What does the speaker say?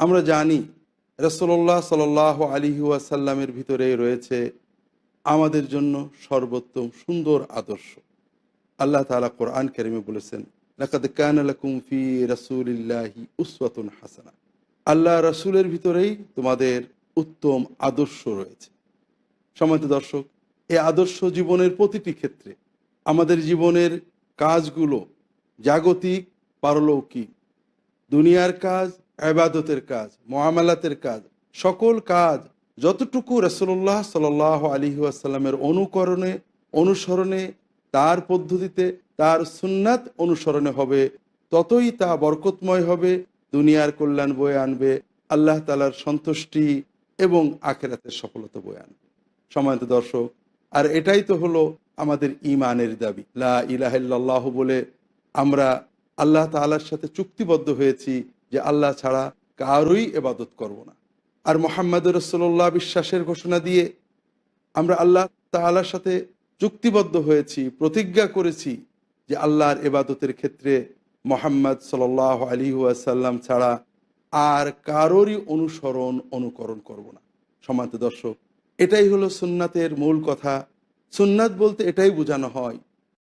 আমরা জানি রসল্লাহ সাল আলী ওয়াসাল্লামের ভিতরে রয়েছে আমাদের জন্য সর্বোত্তম সুন্দর আদর্শ। আল্লাহ তালা কোরআন কেরিমে বলেছেন, লাকাদ রাসূলিল্লাহি উসওয়াতুন হাসানা। আল্লাহ রসুলের ভিতরেই তোমাদের উত্তম আদর্শ রয়েছে। সমাজ দর্শক, এই আদর্শ জীবনের প্রতিটি ক্ষেত্রে আমাদের জীবনের কাজগুলো জাগতিক, পারলৌকিক, দুনিয়ার কাজ আবাদতের কাজ মহামালাতের কাজ, সকল কাজ, যতটুকু রসল্লাহ সাল আলী আসাল্লামের অনুকরণে, অনুসরণে, তার পদ্ধতিতে, তার সুন্নাত অনুসরণে হবে, ততই তা বরকতময় হবে, দুনিয়ার কল্যাণ বয়ে আনবে, আল্লাহ তালার সন্তুষ্টি এবং আখেরাতের সফলতা বয়ে আনবে। সময়ত দর্শক, আর এটাই তো হলো আমাদের ইমানের দাবি। লা ইলাহাল্লাহ বলে আমরা আল্লাহ তালার সাথে চুক্তিবদ্ধ হয়েছি যে আল্লাহ ছাড়া কারোই এবাদত করব না। আর মোহাম্মদ রসোল্লাহ বিশ্বাসের ঘোষণা দিয়ে আমরা আল্লাহ তালার সাথে চুক্তিবদ্ধ হয়েছি, প্রতিজ্ঞা করেছি যে আল্লাহর এবাদতের ক্ষেত্রে মোহাম্মদ সাল আলী ওয়াসাল্লাম ছাড়া আর কারোরই অনুসরণ, অনুকরণ করব না। সমান্ত দর্শক, এটাই হলো সুন্নাতের মূল কথা। সুন্নাত বলতে এটাই বোঝানো হয়